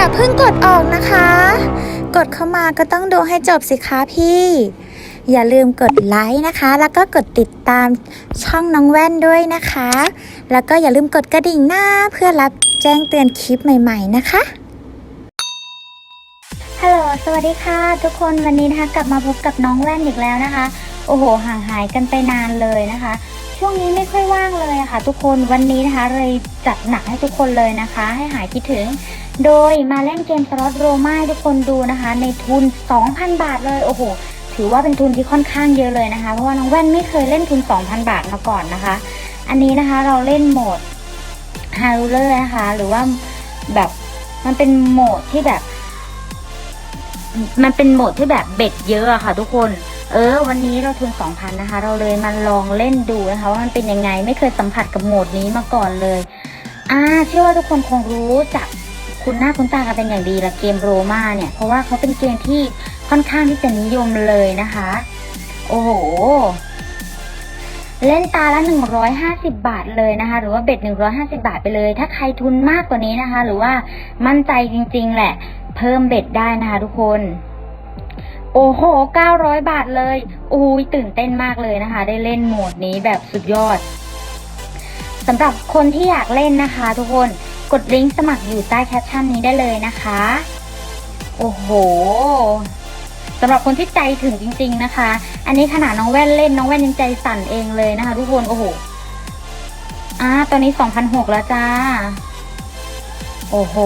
อย่าเพิ่งกดออกนะคะ กดเข้ามาก็ต้องดูให้จบสิคะพี่ อย่าลืมกดไลค์นะคะ แล้วก็กดติดตามช่องน้องแว่นด้วยนะคะ แล้วก็อย่าลืมกดกระดิ่งหน้าเพื่อรับแจ้งเตือนคลิปใหม่ ๆ นะคะฮัลโหลสวัสดีค่ะ ทุกคนวันนี้นะคะกลับมาพบกับน้องแว่นอีกแล้วนะคะ โอ้โหห่างหายกันไปนานเลยนะคะ ช่วงนี้ไม่ค่อยว่างเลยค่ะ ทุกคนวันนี้นะคะเลยจัดหนักให้ทุกคนเลยนะคะ ให้หายคิดถึง โดยมาเล่นเกมสล็อตโรมาห้ทุกคนดูนะคะ ในทุน 2,000 บาทเลยโอ้โหถือว่าเป็นทุนที่ค่อนข้างเยอะเลยนะคะเพราะว่าน้องแว่นไม่เคยเล่นทุน 2,000 บาทมาก่อนนะคะ อันนี้นะคะเราเล่นโหมดฮารูเลอร์นะคะ หรือว่าแบบมันเป็นโหมดที่แบบ มันเป็นโหมดที่แบบเบ็ดเยอะอะค่ะ ทุกคน เออ วันนี้เราทุน 2,000 นะคะ เราเลยมาลองเล่นดูนะคะว่ามันเป็นยังไงไม่เคยสัมผัสกับโหมดนี้มาก่อนเลย อ่าเชื่อว่าทุกคนคงรู้จักคุณหน้าคุณตากันเป็นอย่างดีละเกมโรมาเนี่ย เพราะว่าเขาเป็นเกมที่ค่อนข้างที่จะนิยมเลยนะคะ โอ้โห เล่นตาละ 150 บาทเลยนะคะ หรือว่าเบ็ด 150 บาทไปเลย ถ้าใครทุนมากกว่านี้นะคะ หรือว่ามั่นใจจริง ๆ แหละ เพิ่มเบ็ดได้นะคะทุกคน โอ้โห 900 บาทเลยอุ้ยตื่นเต้นมากเลยนะคะ ได้เล่นโหมดนี้แบบสุดยอดสำหรับคนที่อยากเล่นนะคะ ทุกคน กดลิงก์สมัครอยู่ใต้แคปชั่นนี้ได้เลยนะคะ โอ้โหสำหรับคนที่ใจถึงจริง ๆนะคะ อันนี้ขนาดน้องแว่นเล่นน้องแว่นยังใจสั่นเองเลยนะคะ ทุกคน โอ้โหอ่าตอนนี้2,006แล้วจ้า โอ้โห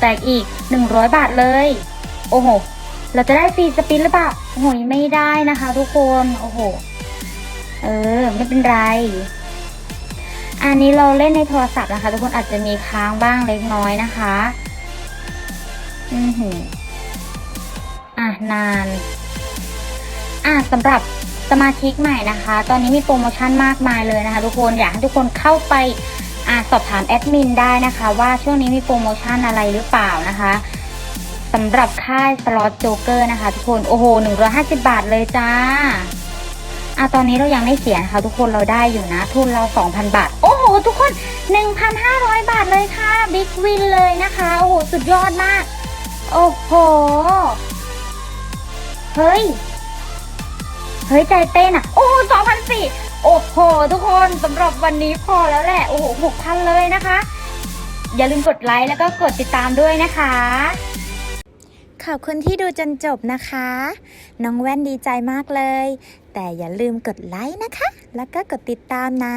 แตกอีก 100 บาทเลย โอ้โห เราจะได้ฟรีสปินหรือเปล่าโอ้โหไม่ได้นะคะ ทุกคน โอ้โห เออ ไม่เป็นไร อันนี้เราเล่นในโทรศัพท์นะคะ ทุกคนอาจจะมีค้างบ้างเล็กน้อยนะคะ อือหืออะ นาน อะสำหรับสมาชิกใหม่นะคะ ตอนนี้มีโปรโมชั่นมากมายเลยนะคะ ทุกคน อยากให้ทุกคนเข้าไปอะสอบถามแอดมินได้นะคะ ว่าช่วงนี้มีโปรโมชั่นอะไรหรือเปล่านะคะ สำหรับค่ายสล็อตโจ๊กเกอร์นะคะ ทุกคนโอ้โหหนึ่งร้อยห้าสิบาทเลยจ้าอะตอนนี้เรายังไม่เสียนะคะทุกคนเราได้อยู่นะ ทุนเราสองพันบาท โอ้โห ทุกคนหนึ่งพันห้าร้อยบาทเลยค่ะบิ๊กวินเลยนะคะ โอ้โห สุดยอดมาก โอ้โห เฮ้ย เฮ้ย ใจเต้นอะ โอ้สองพันสี่โอ้โห ทุกคนสำหรับวันนี้พอแล้วแหละ โอ้โหหกพันเลยนะคะ อย่าลืมกดไลค์แล้วก็กดติดตามด้วยนะคะ ขอบคุณที่ดูจนจบนะคะ น้องแว่นดีใจมากเลย แต่อย่าลืมกดไลค์นะคะ แล้วก็กดติดตามนะ